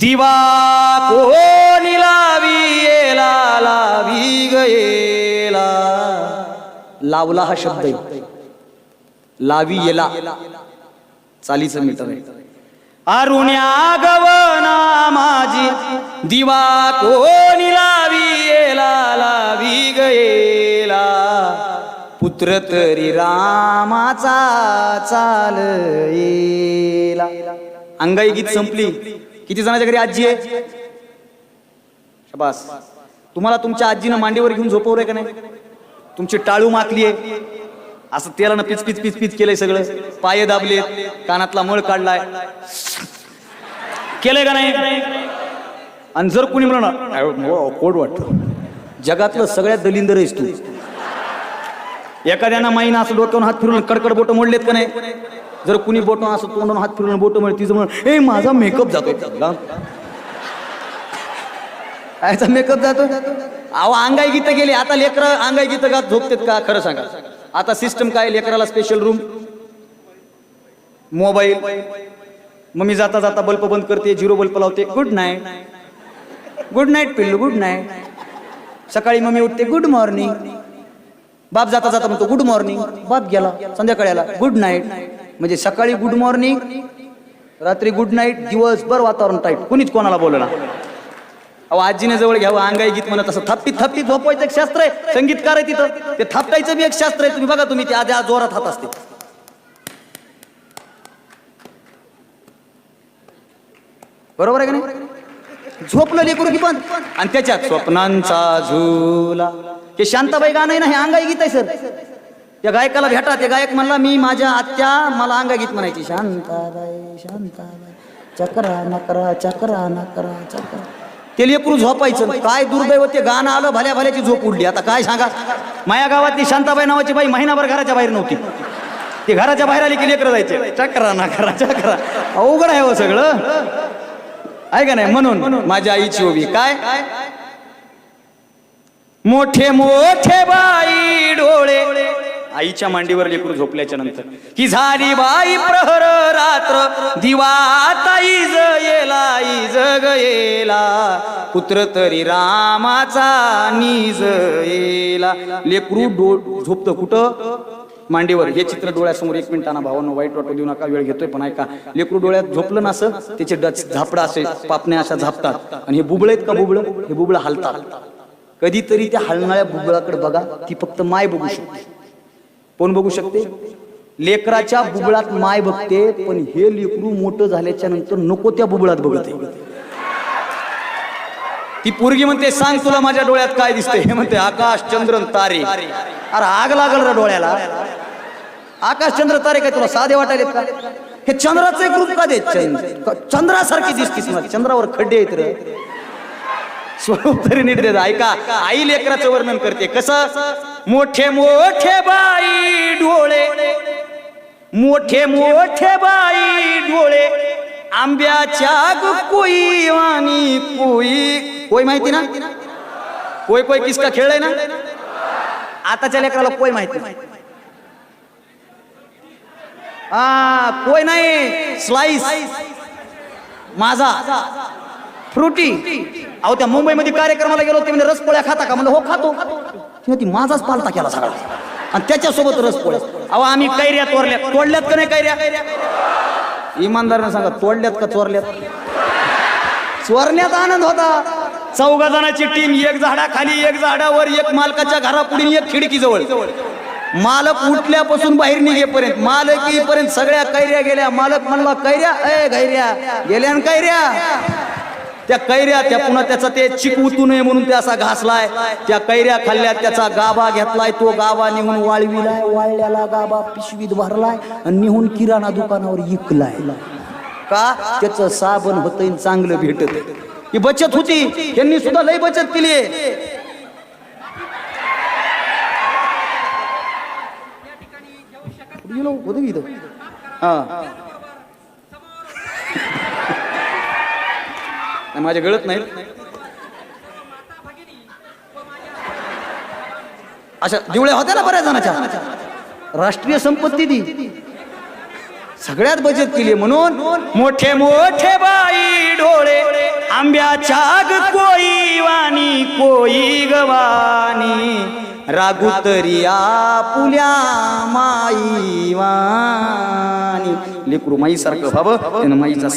दिवा कोणी लावी येला लावी गयेला लावला हा शब्द आहे. लावी येला. चालीचं मीटर आहे. अरुण्या गवना माझी दिवा कोणी लावी येला लावी गयेला पुत्र तरी रामाचा चाल येला. अंगाई गीत संपली. किती जणांच्या घरी आजी आहे? शबास. तुम्हाला तुमच्या आजीनं मांडीवर घेऊन झोपवलंय का नाही? तुमची टाळू माकली आहे. असं तेलानं पिच पिच पिच पिच केलंय सगळं. पाय दाबले कानातला मळ काढलाय. केलंय का नाही? आणि जर कोणी म्हणणार कोड वाटत. जगातलं सगळ्यात दलिंदर आहेस तू. एखाद्यानं माईनं असं डोक्यावर हात फिरून कडकड बोट मोडलेत का नाही? जर कुणी बोट असं तोंडून हात फिरून बोट मोड तिचं म्हण ए माझा मेकअप जातोय याचा मेकअप जातो अहो अंगाई गीत गेली. आता लेकर अंगाई गीत गात झोपतेत का? खरं सांगा. आता सिस्टम काय? लेकराला स्पेशल रूम मोबाईल मग मी जाता जाता बल्ब बंद करते झिरो बल्ब लावते. गुड नाईट गुड नाईट पिल्लू. गुड नाईट सकाळी मम्मी उठते गुड मॉर्निंग बाप जाता जाता म्हणतो गुड मॉर्निंग बाप गेला संध्याकाळी आला गुड नाईट म्हणजे सकाळी गुड मॉर्निंग रात्री गुड नाईट दिवसभर वातावरण टाईट कुणीच कोणाला बोलला अहो आजीने जवळ घ्यावं अंगाई गीत म्हणत असं थप्पी थप्पी झोपवायचं एक शास्त्र आहे. संगीतकार आहे तिथं. ते थापटायचं बी एक शास्त्र आहे. तुम्ही बघा तुम्ही ते आधी आज जोरात हात असते बरोबर आहे का नाही? झोपलं लेकरू की पण. आणि त्याच्यात स्वप्नांचा झुला. हे शांताबाई गाणं आहे ना हे अंगाई गीत आहे सर. त्या गायकाला भेटा ते गायक म्हणला मी माझ्या आत्या मला अंगा गीत म्हणायची. शांताबाई शांताबाई चक्रा नकरा चक्रा नकरा चक्रा. ते लेकरू झोपायचं काय दुर्दैव ते गाणं आलं भल्या भल्याची झोप उडली. आता काय सांगा? माया गावातली शांताबाई नावाची बाई महिनाभर घराच्या बाहेर नव्हती. ती घराच्या बाहेर आली की लेकरं जायचे. चक्रा नकरा चक्रा. अवघड आहे हो सगळं. आहे का नाही? म्हणून माझ्या आईची ओवी. काय? मोठे मोठे बाई डोळे. आईच्या मांडीवर लेकरू झोपल्याच्या नंतर. ही झाली बाई प्रहर रात्र दिवा ताई येला इज ग येला पुत्र तरी रामाचा निज येला. लेकरू डो झोपतं कुठं? मांडीवर. हे चित्र डोळ्यासमोर एक मिनिटांना भावानं वाईट वाटू देऊ नका वेळ घेतोय पण ऐका. लेकरू डोळ्यात झोपलं ना असं त्याचे डच झापडा असे पापण्या अशा झापतात. आणि हे बुबळ आहेत का बुबळ? हे बुबळ हलतात. कधीतरी त्या हलणाऱ्या बुबळाकडे बघा ती फक्त माय बघू शकते. कोण बघू शकते? लेकराच्या बुबळात माय बघते पण हे लेकरू मोठं झाल्याच्यानंतर नको त्या बुबळात बघते. ती पोरगी म्हणते सांग तुला माझ्या डोळ्यात काय दिसते हे म्हणते आकाश चंद्र तारे. अरे आग लागल रा डोळ्याला. आकाश चंद्र तारे काय तुला साधे वाटायले का? हे चंद्राचं एक रूप का दे चंद्रासारखी दिसतीस मला चंद्रावर खड्डे आहेत रे. स्वरूप तरी नीट देत. ऐका आई लेकराचं वर्णन करते. कसं? मोठे मोठे बाई डोळे. मोठे मोठे बाई डोळे. आंब्याच्या कोई वाणी कोई. कोई माहिती ना? कोई कोई किसका खेळ आहे ना? आताच्या लेकराला कोई माहिती नाही. हा कोई नाही. स्लाइस माझा. फ्रुटी. अहो त्या मुंबईमध्ये कार्यक्रमाला गेलो ते म्हणजे रसपोळ्या खाता का? म्हणजे हो खातो. ती माझाच पालता केला सगळा. आणि त्याच्यासोबत रस रसपोळ्या अहो आम्ही कैऱ्या तोरल्या तोडल्यात का नाही कैऱ्या? इमानदारनं सांगा तोडल्यात का चोरल्यात? चोरण्यात आनंद होता. चौघा जणांची टीम एक झाडाखाली एक झाडावर एक मालकाच्या घरापुढे एक खिडकी जवळ मालक उठल्यापासून बाहेर निघेपर्यंत मालक येईपर्यंत सगळ्या कैऱ्या गेल्या. मालक म्हणला कैऱ्या ए गैऱ्या गेल्या न कैऱ्या. त्या कैऱ्या त्या पुन्हा त्याचा ते चिक उतू नये म्हणून ते असा घासलाय. त्या कैऱ्या खाल्ल्या त्याचा गाभा घेतलाय तो गाभा निहून वाळविलाय वाळल्याला गाभा पिशवीत भरलाय आणि निहून किराणा दुकानावर इकलाय का? त्याचं साबण होत चांगलं भेटत. ही बचत होती. यांनी सुद्धा लय बचत केली आहे. हा. नाही, माझ्या गळत नाहीत अशा दिवळ्या होत्या ना बऱ्याच जणांच्या. राष्ट्रीय संपत्ती दी. सगळ्यात बचत केली म्हणून मोठे मोठे बाई डोळे आंब्याच्या कोई वाणी कोई गवानी रागू तरी आपुल्या माई वाणी. लेकरू माई सारखं व्हावं त्यानं माईचा